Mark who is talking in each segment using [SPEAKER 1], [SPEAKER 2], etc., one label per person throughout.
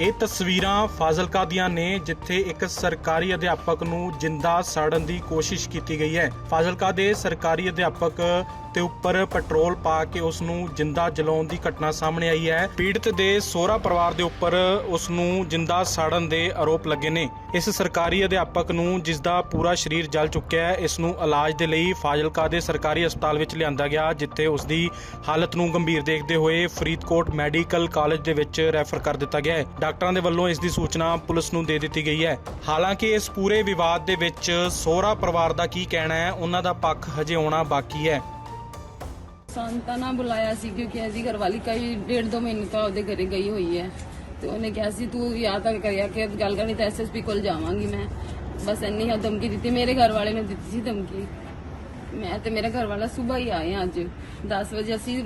[SPEAKER 1] ਇਹ ਤਸਵੀਰਾਂ ਫਾਜ਼ਿਲਕਾ ਦੀਆਂ ਨੇ, ਜਿੱਥੇ ਇੱਕ ਸਰਕਾਰੀ ਅਧਿਆਪਕ ਨੂੰ ਜਿੰਦਾ ਸਾੜਨ ਦੀ ਕੋਸ਼ਿਸ਼ ਕੀਤੀ ਗਈ ਹੈ। ਫਾਜ਼ਿਲਕਾ ਦੇ ਸਰਕਾਰੀ ਅਧਿਆਪਕ ਤੇ ਉੱਪਰ ਪੈਟਰੋਲ ਪਾ ਕੇ ਉਸ ਨੂੰ ਜਿੰਦਾ ਜਲਾਉਣ ਦੀ ਘਟਨਾ ਸਾਹਮਣੇ ਆਈ ਹੈ। ਪੀੜਤ ਦੇ ਸਹੁਰਾ ਪਰਿਵਾਰ ਦੇ ਉੱਪਰ ਉਸ ਨੂੰ ਜਿੰਦਾ ਸਾੜਨ ਦੇ ਆਰੋਪ ਲੱਗੇ ਨੇ। ਇਸ ਸਰਕਾਰੀ ਅਧਿਆਪਕ ਨੂੰ ਜਿਸ ਦਾ ਪੂਰਾ ਸਰੀਰ ਜਲ ਚੁੱਕਿਆ ਹੈ, ਇਸ ਨੂੰ ਇਲਾਜ ਦੇ ਲਈ ਫਾਜ਼ਿਲਕਾ ਦੇ ਸਰਕਾਰੀ ਹਸਪਤਾਲ ਵਿੱਚ ਲਿਆਂਦਾ ਗਿਆ, ਜਿੱਥੇ ਉਸ ਦੀ ਹਾਲਤ ਨੂੰ ਗੰਭੀਰ ਦੇਖਦੇ ਹੋਏ ਫਰੀਦਕੋਟ ਮੈਡੀਕਲ ਕਾਲਜ ਦੇ ਵਿੱਚ ਰੈਫਰ ਕਰ ਦਿੱਤਾ ਗਿਆ ਹੈ। ਡਾਕਟਰਾਂ ਦੇ ਵੱਲੋਂ ਇਸ ਦੀ ਸੂਚਨਾ ਪੁਲਿਸ ਨੂੰ ਦੇ ਦਿੱਤੀ ਗਈ ਹੈ। ਹਾਲਾਂਕਿ ਇਸ ਪੂਰੇ ਵਿਵਾਦ ਦੇ ਵਿੱਚ ਸਹੁਰਾ ਪਰਿਵਾਰ ਦਾ ਕੀ ਕਹਿਣਾ ਹੈ, ਉਹਨਾਂ ਦਾ ਪੱਖ ਹਜੇ ਆਉਣਾ ਬਾਕੀ ਹੈ।
[SPEAKER 2] ਸੰਤਾ ਬੁਲਾਇਆ ਸੀ ਕਿਉਂਕਿ ਇਹਦੀ ਘਰਵਾਲੀ ਕਈ ਡੇਢ ਦੋ ਮਹੀਨੇ ਤੋਂ ਉਹਦੇ ਘਰੇ ਗਈ ਹੋਈ ਹੈ। ਤੇ ਉਹਨੇ ਕਿਹਾ ਸੀ, ਤੂੰ ਯਾਦ ਤੱਕ ਕਰਿਆ ਕਿ ਗੱਲ ਕਰਨੀ ਤਾਂ ਐਸਐਸਪੀ ਕੋਲ ਜਾਵਾਂਗੀ ਮੈਂ। ਬਸ ਇੰਨੀ ਹੀ ਧਮਕੀ ਦਿੱਤੀ, ਮੇਰੇ ਘਰ ਵਾਲੇ ਨੇ ਦਿੱਤੀ ਸੀ ਧਮਕੀ। ਮੈਂ ਤੇ ਮੇਰਾ ਘਰ ਵਾਲਾ ਸਵੇਰ ਹੀ ਆਏ ਅੱਜ। 10 ਵਜੇ ਅਸੀਂ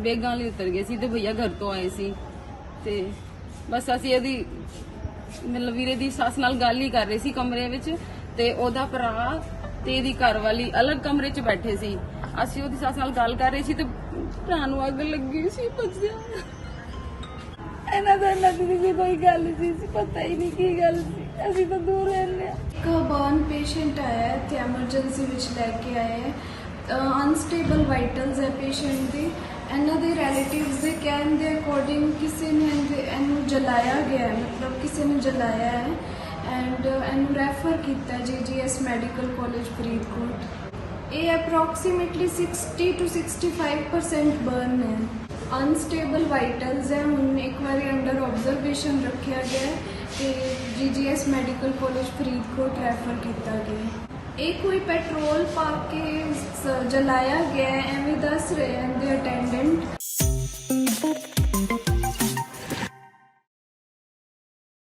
[SPEAKER 2] ਬੇਗਾਂ ਲਈ ਉਤਰ ਗਏ ਸੀ ਤੇ ਭਈਆ ਘਰ ਤੋਂ ਆਏ ਸੀ। ਤੇ ਬਸ ਅਸੀਂ ਇਹਦੀ ਮਤਲਬ ਵੀਰੇ ਦੀ ਸੱਸ ਨਾਲ ਗੱਲ ਹੀ ਕਰ ਰਹੇ ਸੀ ਕਮਰੇ ਵਿੱਚ ਤੇ ਉਹਦਾ ਭਰਾ ਤੇ ਇਹਦੀ ਘਰ ਅਲੱਗ ਕਮਰੇ 'ਚ ਬੈਠੇ ਸੀ। ਅਸੀਂ ਉਹਦੀ ਸੱਸ ਨਾਲ ਗੱਲ ਕਰ ਰਹੇ ਸੀ ਤੇ ਭਰਾ ਨੂੰ ਅੱਗ ਲੱਗੀ ਸੀ, ਭੱਜਿਆ। ਇਹਨਾਂ ਦਾ ਇਹਨਾਂ ਦੀ ਕੋਈ ਗੱਲ ਨਹੀਂ ਸੀ ਪਤਾ ਹੀ ਨਹੀਂ ਕੀ ਗੱਲ ਸੀ। ਅਸੀਂ ਤਾਂ ਦੂਰ ਰਹਿੰਦੇ ਹਾਂ
[SPEAKER 3] ਇੱਕ ਪੇਸ਼ੈਂਟ ਆਇਆ ਹੈ ਤੇ ਐਮਰਜੈਂਸੀ ਵਿੱਚ ਲੈ ਕੇ ਆਏ ਹੈ। ਅਨਸਟੇਬਲ ਵਾਈਟਲਸ ਹੈ ਪੇਸ਼ੈਂਟ ਦੀ। ਇਹਨਾਂ ਦੇ ਰਿਲੇਟਿਵਸ ਦੇ ਕਹਿਣ ਦੇ ਅਕੋਰਡਿੰਗ ਕਿਸੇ ਨੇ ਇਹਦੇ- ਇਹਨੂੰ ਜਲਾਇਆ ਗਿਆ ਹੈ ਮਤਲਬ ਕਿਸੇ ਨੇ ਜਲਾਇਆ ਹੈ ਐਂਡ ਇਹਨੂੰ ਰੈਫਰ ਕੀਤਾ ਜੀਜੀਐਸ ਮੈਡੀਕਲ ਕਾਲਜ ਫਰੀਦਕੋਟ ਇਹ ਅਪਰੋਕਸੀਮੇਟਲੀ 60 ਟੂ 65% ਬਰਨ ਹੈ ਅਨਸਟੇਬਲ ਵਾਈਟਲਸ ਹੈ ਹੁਣ ਇੱਕ ਵਾਰੀ ਅੰਡਰ ਆਬਜ਼ਰਵੇਸ਼ਨ ਰੱਖਿਆ ਗਿਆ ਹੈ ਤੇ G G S medical college Faridkot refer ਕੀਤਾ ਗਿਆ ਹੈ। ਇਹ ਕੋਈ ਪੈਟਰੋਲ ਪਾ ਕੇ ਸ- ਜਲਾਇਆ ਗਿਆ ਹੈ, ਐਵੇਂ ਦੱਸ ਰਹੇ ਹਨ ਦੇ ਅਟੈਂਡੈਂਟ